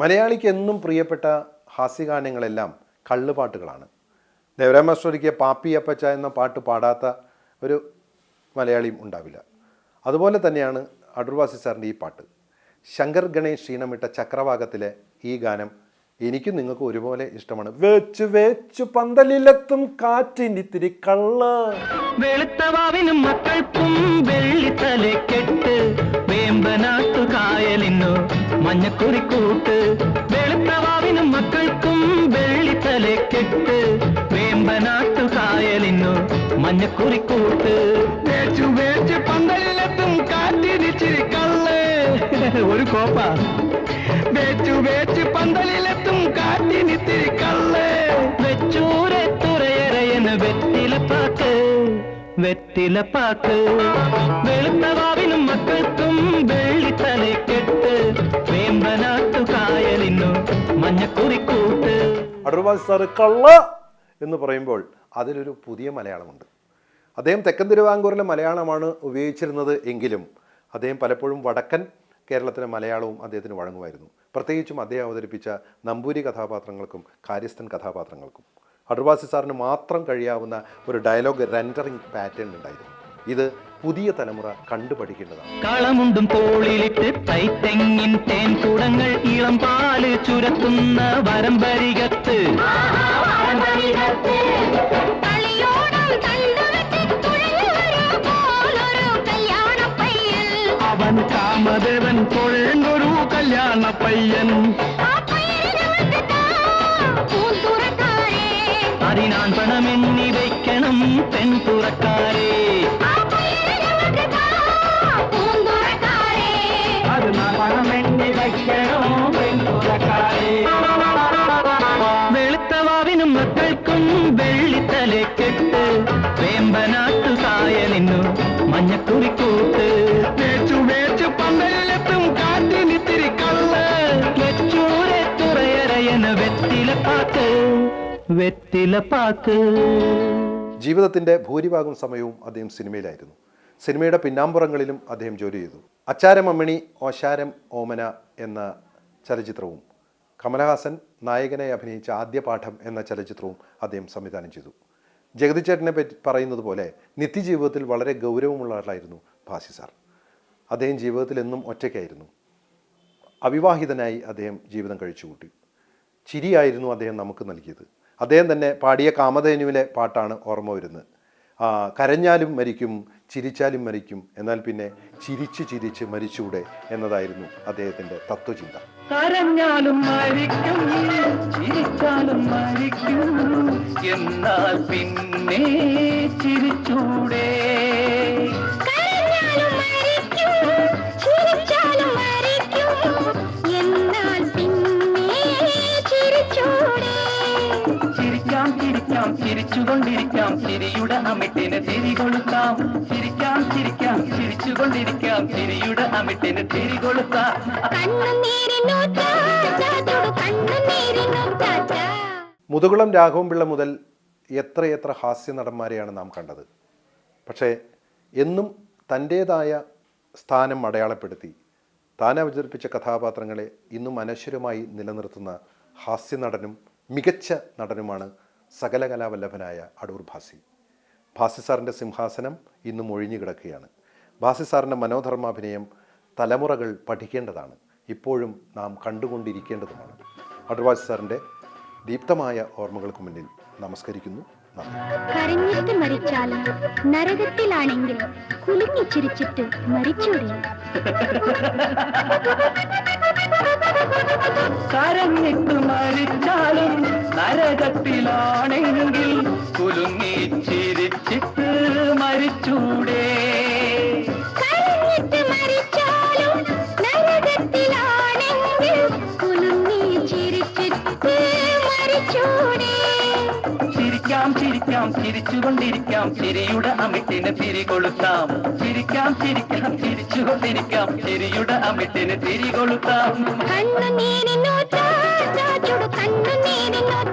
മലയാളിക്ക് എന്നും പ്രിയപ്പെട്ട ഹാസ്യഗാനങ്ങളെല്ലാം കള്ളുപാട്ടുകളാണ്. ദേവരാം മാസ്റ്റർ ഒരുക്കിയ പാപ്പി അപ്പച്ച എന്ന പാട്ട് പാടാത്ത ഒരു മലയാളിയും ഉണ്ടാവില്ല. അതുപോലെ തന്നെയാണ് അടൂർവാസി സാറിന്റെ ഈ പാട്ട്. ശങ്കർ ഗണേഷ് ക്ഷീണമിട്ട ചക്രവാകത്തിലെ ഈ ഗാനം എനിക്കും നിങ്ങൾക്ക് ഒരുപോലെ ഇഷ്ടമാണ്. വെച്ചു വെച്ചു പന്തലിലെത്തും കാറ്റിനിത്തിരി കള്ള. വെളുത്തവാവിനും മക്കൾക്കും വെള്ളിത്തലെ മഞ്ഞക്കുറിക്കൂട്ട് വെളുത്തവാവിനും മക്കൾക്കും വെള്ളിത്തലെ കെട്ട്. വേമ്പനാട്ടു കായലിനും മഞ്ഞക്കുറിക്കൂട്ട് വേച്ചു വേച്ച് പന്തലിലെത്തും കള്ള്. ഒരു കോപ്പ. വേച്ചു വേച്ച് പന്തലിലെത്തും കാറ്റിനിത്തിരി കള്ള്. വെച്ചൂരെ തുറയറയെന്ന് വെറ്റിലപ്പാക്ക്. വെറ്റിലപ്പാക്ക് വെളുത്തവാവിനും മക്കൾക്കും വെള്ളിത്തലെ അടൂർവാസി സാറ് കള്ള എന്ന് പറയുമ്പോൾ അതിലൊരു പുതിയ മലയാളമുണ്ട്. അദ്ദേഹം തെക്കൻ തിരുവാങ്കൂറിലെ മലയാളമാണ് ഉപയോഗിച്ചിരുന്നത് എങ്കിലും അദ്ദേഹം പലപ്പോഴും വടക്കൻ കേരളത്തിലെ മലയാളവും അദ്ദേഹത്തിന് വഴങ്ങുമായിരുന്നു. പ്രത്യേകിച്ചും അദ്ദേഹം അവതരിപ്പിച്ച നമ്പൂരി കഥാപാത്രങ്ങൾക്കും കാര്യസ്ഥൻ കഥാപാത്രങ്ങൾക്കും. അടൂർവാസി സാറിന് മാത്രം കഴിയാവുന്ന ഒരു ഡയലോഗ് റെൻഡറിങ് പാറ്റേൺ ഉണ്ടായിരുന്നു. ഇത് പുതിയ തലമുറ കണ്ടുപഠിക്കേണ്ടതാണ്. കളമുണ്ടും തോളിലിട്ട് തൈത്തെങ്ങിൻ തേൻ കുടങ്ങൾ ഇളം പാൽ ചുരത്തുന്ന വരമ്പരികത്ത്. കളിയോടം തണ്ടുവെച്ച് തുഴഞ്ഞു പോലൊരു കല്യാണപ്പയ്യൻ. അവൻ കാമദേവൻ തൊഴേണ്ടൊരു കല്യാണ പയ്യൻ. അതിനാൻ പണമെന്നി വയ്ക്കണം പെൺ തുറക്കാരെ വയ്ക്കണം പെൺ തുറക്കാരെ വെളുത്തവാവിനും മക്കൾക്കും വെള്ളിത്തലെ കെട്ട്. വേമ്പനാട്ടു കായലിന്നു മഞ്ഞക്കുറിക്കൂട്ട് വേച്ചു വേച്ചു പന്തലിലെത്തും കാറ്റിനിത്തിരി കള്ള്. വെച്ചൂരെ തുറയറയന് വെറ്റിലപ്പാക്ക്. വെറ്റിലപ്പാക്ക്. ജീവിതത്തിന്റെ ഭൂരിഭാഗം സമയവും അദ്ദേഹം സിനിമയിലായിരുന്നു. സിനിമയുടെ പിന്നാമ്പുറങ്ങളിലും അദ്ദേഹം ജോലി ചെയ്തു. അച്ചാരം അമ്മിണി ഓശാരം ഓമന എന്ന ചലച്ചിത്രവും കമലഹാസൻ നായകനെ അഭിനയിച്ച ആദ്യ പാഠം എന്ന ചലച്ചിത്രവും അദ്ദേഹം സംവിധാനം ചെയ്തു. ജഗതി ചേട്ടനെ പറ്റി പറയുന്നത് പോലെ നിത്യജീവിതത്തിൽ വളരെ ഗൗരവമുള്ള ആളായിരുന്നു ഭാസി സാർ. അദ്ദേഹം ജീവിതത്തിൽ എന്നും ഒറ്റയ്ക്കായിരുന്നു. അവിവാഹിതനായി അദ്ദേഹം ജീവിതം കഴിച്ചു കൂട്ടി ചിരിയായിരുന്നു അദ്ദേഹം നമുക്ക് നൽകിയത്. അദ്ദേഹം തന്നെ പാടിയ കാമധേനുവിലെ പാട്ടാണ് ഓർമ്മ വരുന്നത്. കരഞ്ഞാലും മരിക്കും ചിരിച്ചാലും മരിക്കും. എന്നാൽ പിന്നെ ചിരിച്ച് ചിരിച്ച് മരിച്ചൂടെ എന്നതായിരുന്നു അദ്ദേഹത്തിന്റെ തത്വചിന്ത. കരഞ്ഞാലും മരിക്കും ചിരിച്ചാലും മരിക്കും. എന്നാൽ പിന്നെ ചിരിച്ചൂടെ. ചിരിച്ചുകൊണ്ടിരിക്കാം ചിരിയുടെ അമിട്ടിന് തിരി കൊളുത്താം. ചിരിക്കാം ചിരിക്കാം ചിരിച്ചുകൊണ്ടിരിക്കാം ചിരിയുടെ അമിട്ടിന് തിരി കൊളുത്താം. മുതുകുളം രാഘവൻപിള്ള മുതൽ എത്രയെത്ര ഹാസ്യ നടന്മാരെയാണ് നാം കണ്ടത്. പക്ഷേ എന്നും തന്റേതായ സ്ഥാനം അടയാളപ്പെടുത്തി താൻ അവതരിപ്പിച്ച കഥാപാത്രങ്ങളെ ഇന്നും അനശ്വരമായി നിലനിർത്തുന്ന ഹാസ്യ നടനും മികച്ച നടനുമാണ് സകല കലാവല്ലഭനായ അടൂർ ഭാസി. ഭാസി സാറിന്റെ സിംഹാസനം ഇന്നും ഒഴിഞ്ഞു കിടക്കുകയാണ്. ഭാസി സാറിന്റെ മനോധർമാഭിനയം തലമുറകൾ പഠിക്കേണ്ടതാണ്. ഇപ്പോഴും നാം കണ്ടുകൊണ്ടിരിക്കേണ്ടതുമാണ്. അടൂർ ഭാസി സാറിന്റെ ദീപ്തമായ ഓർമ്മകൾക്ക് മുന്നിൽ നമസ്കരിക്കുന്നു. കരഞ്ഞിട്ട് മരിച്ചാലും നരകത്തിലാണെങ്കിൽ കുലുങ്ങി ചിരിച്ചിട്ട് കരഞ്ഞിട്ട് മരിച്ചാലും നരകത്തിലാണെങ്കിൽ കുലുങ്ങി ചിരിച്ചിട്ട് മരിച്ചൂടെ. ചിരിക്കാം ചിരിക്കാം ചിരിച്ചുകൊണ്ടിരിക്കാം. ചിരിയുടെ അമിട്ടിന് തിരി കൊളുത്താം. ചിരിക്കാം ചിരിക്കാം ചിരിച്ചുകൊണ്ടിരിക്കാം. ചിരിയുടെ അമിട്ടിന് തിരി കൊളുത്താം. കണ്ണുനീരിനു കണ്ണു കണ്ണുനീരിനു